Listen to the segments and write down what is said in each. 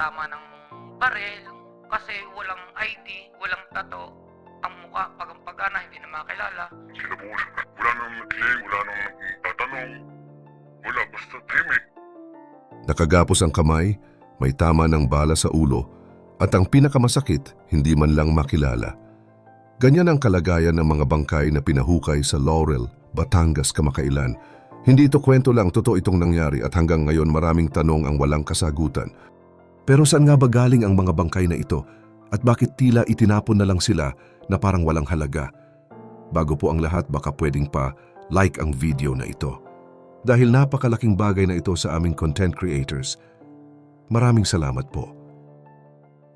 tama ng baril kasi walang ID, walang tato. Ang mukha, pagampagana, hindi na makilala. Sila po, wala nang nag-claim, wala nang tatanong. Wala, basta timid. Nakagapos ang kamay, may tama ng bala sa ulo, at ang pinakamasakit, hindi man lang makilala. Ganyan ang kalagayan ng mga bangkay na pinahukay sa Laurel, Batangas kamakailan. Hindi ito kwento lang, totoo itong nangyari at hanggang ngayon maraming tanong ang walang kasagutan. Pero saan nga ba galing ang mga bangkay na ito at bakit tila itinapon na lang sila na parang walang halaga? Bago po ang lahat baka pwedeng pa like ang video na ito. Dahil napakalaking bagay na ito sa aming content creators. Maraming salamat po.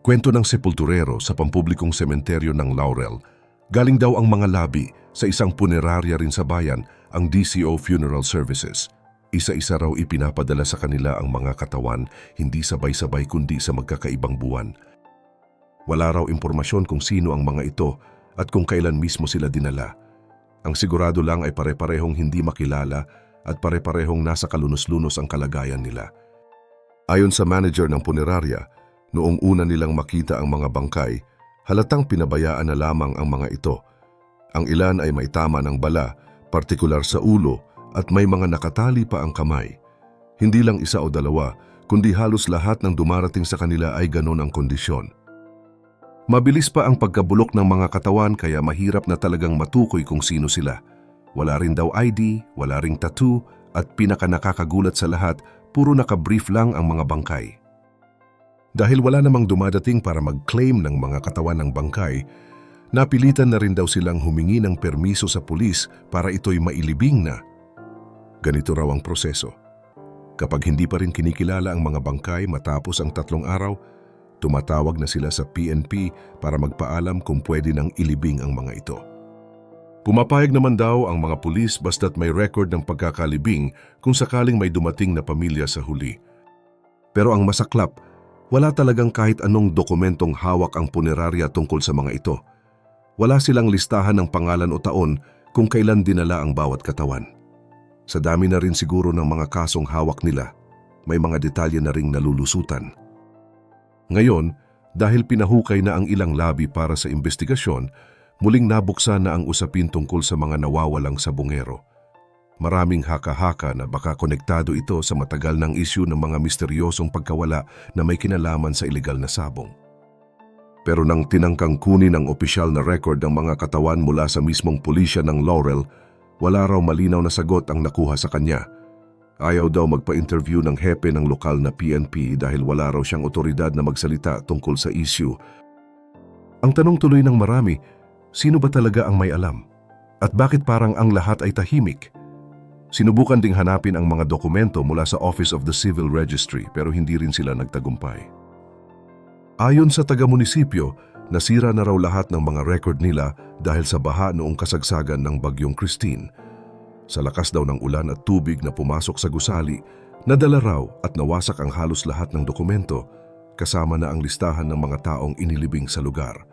Kwento ng sepulturero sa pampublikong sementeryo ng Laurel. Galing daw ang mga labi sa isang punerarya rin sa bayan, ang DCO Funeral Services. Isa-isa raw ipinapadala sa kanila ang mga katawan, hindi sabay-sabay kundi sa magkakaibang buwan. Wala raw impormasyon kung sino ang mga ito at kung kailan mismo sila dinala. Ang sigurado lang ay pare-parehong hindi makilala at pare-parehong nasa kalunos-lunos ang kalagayan nila. Ayon sa manager ng punerarya, noong una nilang makita ang mga bangkay, halatang pinabayaan na lamang ang mga ito. Ang ilan ay may tama ng bala, partikular sa ulo at may mga nakatali pa ang kamay. Hindi lang isa o dalawa, kundi halos lahat ng dumarating sa kanila ay ganon ang kondisyon. Mabilis pa ang pagkabulok ng mga katawan kaya mahirap na talagang matukoy kung sino sila. Wala rin daw ID, wala ring tattoo at pinaka nakakagulat sa lahat, puro nakabrief lang ang mga bangkay. Dahil wala namang dumadating para mag-claim ng mga katawan ng bangkay, napilitan na rin daw silang humingi ng permiso sa pulis para ito'y mailibing na. Ganito raw ang proseso. Kapag hindi pa rin kinikilala ang mga bangkay matapos ang tatlong araw, tumatawag na sila sa PNP para magpaalam kung pwede nang ilibing ang mga ito. Pumapayag naman daw ang mga pulis basta't may record ng pagkakalibing kung sakaling may dumating na pamilya sa huli. Pero ang masaklap, wala talagang kahit anong dokumentong hawak ang punerarya tungkol sa mga ito. Wala silang listahan ng pangalan o taon kung kailan dinala ang bawat katawan. Sa dami na rin siguro ng mga kasong hawak nila, may mga detalye na ring nalulusutan. Ngayon, dahil pinahukay na ang ilang labi para sa investigasyon, muling nabuksan na ang usapin tungkol sa mga nawawalang sabungero. Maraming haka-haka na baka konektado ito sa matagal ng isyu ng mga misteryosong pagkawala na may kinalaman sa ilegal na sabong. Pero nang tinangkang kunin ang opisyal na record ng mga katawan mula sa mismong pulisya ng Laurel, wala raw malinaw na sagot ang nakuha sa kanya. Ayaw daw magpa-interview ng hepe ng lokal na PNP dahil wala raw siyang otoridad na magsalita tungkol sa issue. Ang tanong tuloy ng marami, sino ba talaga ang may alam? At bakit parang ang lahat ay tahimik? Sinubukan ding hanapin ang mga dokumento mula sa Office of the Civil Registry pero hindi rin sila nagtagumpay. Ayon sa taga-munisipyo, nasira na raw lahat ng mga record nila dahil sa baha noong kasagsagan ng Bagyong Christine. Sa lakas daw ng ulan at tubig na pumasok sa gusali, nadala raw at nawasak ang halos lahat ng dokumento, kasama na ang listahan ng mga taong inilibing sa lugar.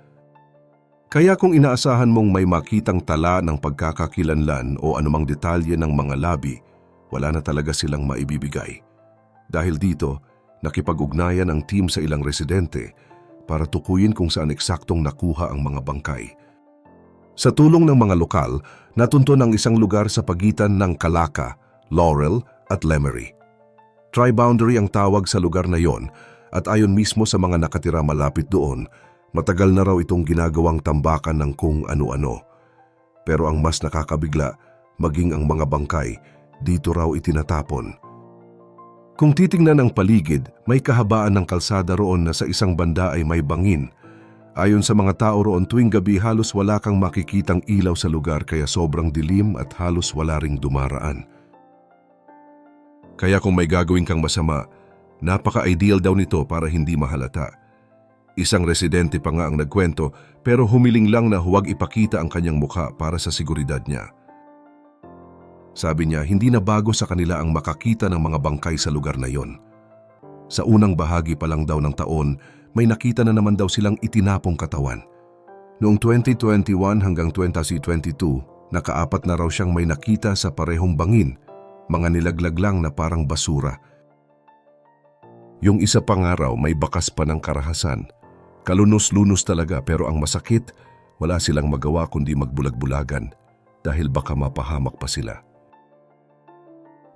Kaya kung inaasahan mong may makitang tala ng pagkakakilanlan o anumang detalye ng mga labi, wala na talaga silang maibibigay. Dahil dito, nakipag-ugnayan ang team sa ilang residente para tukuyin kung saan eksaktong nakuha ang mga bangkay. Sa tulong ng mga lokal, natunton ang isang lugar sa pagitan ng Kalaka, Laurel at Lemery. Tri-boundary ang tawag sa lugar na yon at ayon mismo sa mga nakatira malapit doon, matagal na raw itong ginagawang tambakan ng kung ano-ano. Pero ang mas nakakabigla, maging ang mga bangkay, dito raw itinatapon. Kung titingnan ang paligid, may kahabaan ng kalsada roon na sa isang banda ay may bangin. Ayon sa mga tao roon tuwing gabi halos wala kang makikitang ilaw sa lugar kaya sobrang dilim at halos wala ring dumaraan. Kaya kung may gagawin kang masama, napaka-ideal daw nito para hindi mahalata. Isang residente pa nga ang nagkwento pero humiling lang na huwag ipakita ang kanyang mukha para sa seguridad niya. Sabi niya hindi na bago sa kanila ang makakita ng mga bangkay sa lugar na yon. Sa unang bahagi pa lang daw ng taon, may nakita na naman daw silang itinapong katawan. Noong 2021 hanggang 2022, nakaapat na raw siyang may nakita sa parehong bangin, mga nilaglag lang na parang basura. Yung isa pang araw may bakas pa ng karahasan. Kalunos-lunos talaga pero ang masakit, wala silang magawa kundi magbulag-bulagan dahil baka mapahamak pa sila.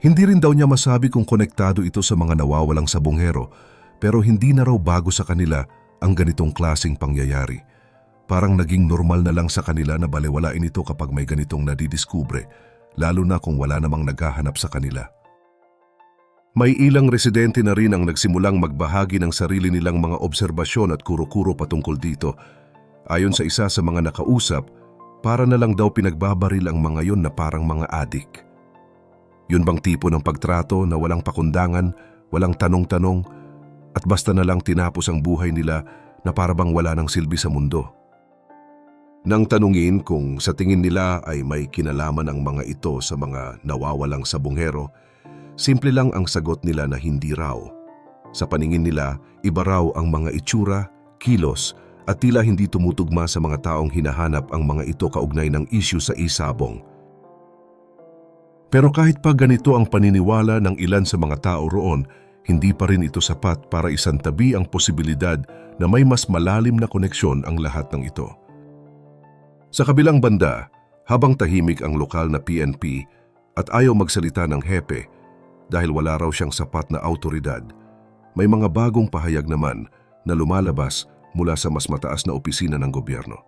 Hindi rin daw niya masabi kung konektado ito sa mga nawawalang sabongero pero hindi na raw bago sa kanila ang ganitong klasing pangyayari. Parang naging normal na lang sa kanila na balewalain ito kapag may ganitong nadidiskubre, lalo na kung wala namang naghahanap sa kanila. May ilang residente na rin ang nagsimulang magbahagi ng sarili nilang mga obserbasyon at kuro-kuro patungkol dito. Ayon sa isa sa mga nakausap, para na lang daw pinagbabaril ang mga yon na parang mga adik. Yun bang tipo ng pagtrato na walang pakundangan, walang tanong-tanong, at basta na lang tinapos ang buhay nila na parabang wala ng silbi sa mundo? Nang tanungin kung sa tingin nila ay may kinalaman ang mga ito sa mga nawawalang sabonghero, simple lang ang sagot nila na hindi raw. Sa paningin nila, iba raw ang mga itsura, kilos, at tila hindi tumutugma sa mga taong hinahanap ang mga ito kaugnay ng isyu sa isabong. Pero kahit pa ganito ang paniniwala ng ilan sa mga tao roon, hindi pa rin ito sapat para isantabi ang posibilidad na may mas malalim na koneksyon ang lahat ng ito. Sa kabilang banda, habang tahimik ang lokal na PNP at ayaw magsalita ng hepe dahil wala raw siyang sapat na autoridad, may mga bagong pahayag naman na lumalabas mula sa mas mataas na opisina ng gobyerno.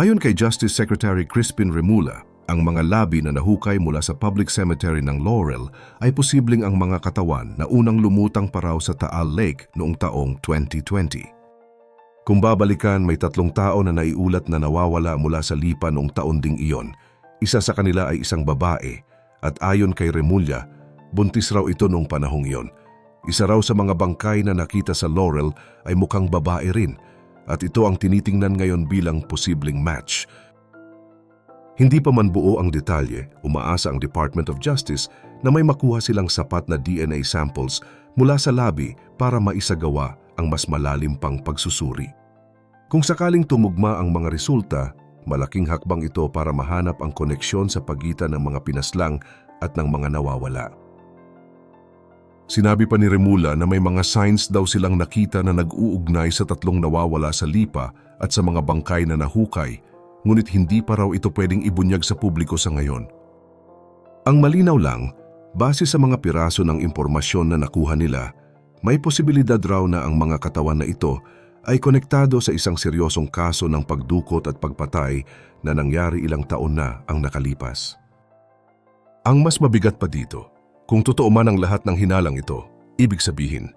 Ayon kay Justice Secretary Crispin Remula, ang mga labi na nahukay mula sa public cemetery ng Laurel ay posibleng ang mga katawan na unang lumutang pa raw sa Taal Lake noong taong 2020. Kung babalikan, may tatlong tao na naiulat na nawawala mula sa lipa noong taon ding iyon. Isa sa kanila ay isang babae at ayon kay Remulla, buntis raw ito noong panahong iyon. Isa raw sa mga bangkay na nakita sa Laurel ay mukhang babae rin at ito ang tinitingnan ngayon bilang posibleng match. Hindi pa man buo ang detalye, umaasa ang Department of Justice na may makuha silang sapat na DNA samples mula sa labi para maisagawa ang mas malalim pang pagsusuri. Kung sakaling tumugma ang mga resulta, malaking hakbang ito para mahanap ang koneksyon sa pagitan ng mga pinaslang at ng mga nawawala. Sinabi pa ni Remula na may mga signs daw silang nakita na nag-uugnay sa tatlong nawawala sa lipa at sa mga bangkay na nahukay, ngunit hindi pa raw ito pwedeng ibunyag sa publiko sa ngayon. Ang malinaw lang, base sa mga piraso ng impormasyon na nakuha nila, may posibilidad raw na ang mga katawan na ito ay konektado sa isang seryosong kaso ng pagdukot at pagpatay na nangyari ilang taon na ang nakalipas. Ang mas mabigat pa dito, kung totoo man ang lahat ng hinalang ito, ibig sabihin,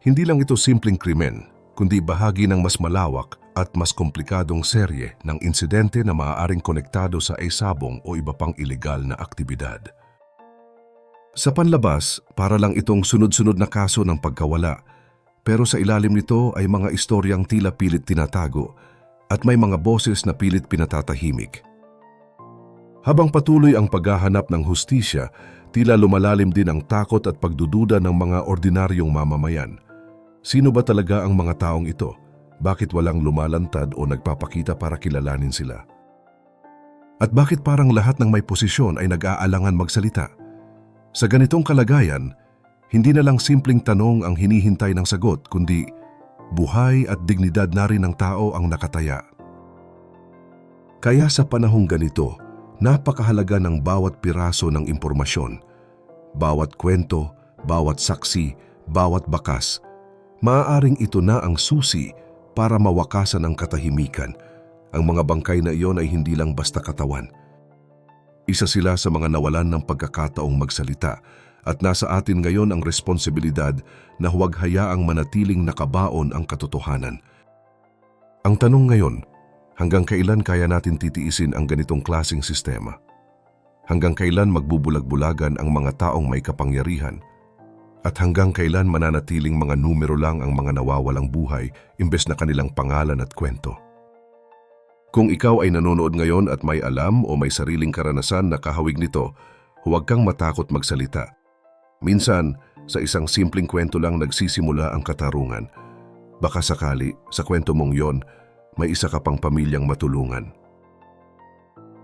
hindi lang ito simpleng krimen, kundi bahagi ng mas malawak at mas komplikadong serye ng insidente na maaaring konektado sa isabong o iba pang ilegal na aktibidad. Sa panlabas, para lang itong sunod-sunod na kaso ng pagkawala, pero sa ilalim nito ay mga istoryang tila pilit tinatago at may mga boses na pilit pinatatahimik. Habang patuloy ang paghahanap ng hustisya, tila lumalalim din ang takot at pagdududa ng mga ordinaryong mamamayan. Sino ba talaga ang mga taong ito? Bakit walang lumalantad o nagpapakita para kilalanin sila? At bakit parang lahat ng may posisyon ay nag-aalangan magsalita? Sa ganitong kalagayan, hindi na lang simpleng tanong ang hinihintay ng sagot, kundi buhay at dignidad na rin ng tao ang nakataya. Kaya sa panahong ganito, napakahalaga ng bawat piraso ng impormasyon. Bawat kwento, bawat saksi, bawat bakas. Maaaring ito na ang susi para mawakasan ang katahimikan. Ang mga bangkay na iyon ay hindi lang basta katawan. Isa sila sa mga nawalan ng pagkakataong magsalita at nasa atin ngayon ang responsibilidad na huwag hayaang manatiling nakabaon ang katotohanan. Ang tanong ngayon, hanggang kailan kaya natin titiisin ang ganitong klasing sistema? Hanggang kailan magbubulag-bulagan ang mga taong may kapangyarihan? At hanggang kailan mananatiling mga numero lang ang mga nawawalang buhay imbes na kanilang pangalan at kwento? Kung ikaw ay nanonood ngayon at may alam o may sariling karanasan na kahawig nito, huwag kang matakot magsalita. Minsan, sa isang simpleng kwento lang nagsisimula ang katarungan. Baka sakali, sa kwento mong yon, may isa ka pang pamilyang matulungan.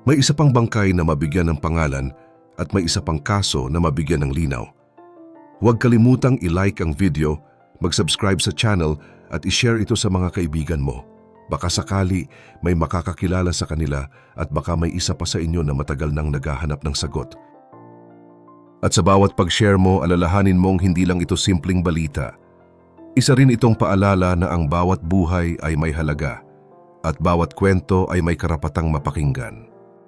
May isa pang bangkay na mabigyan ng pangalan at may isa pang kaso na mabigyan ng linaw. Huwag kalimutang i-like ang video, mag-subscribe sa channel at ishare ito sa mga kaibigan mo. Baka sakali may makakakilala sa kanila at baka may isa pa sa inyo na matagal nang naghahanap ng sagot. At sa bawat pag-share mo, alalahanin mong hindi lang ito simpleng balita. Isa rin itong paalala na ang bawat buhay ay may halaga at bawat kwento ay may karapatang mapakinggan.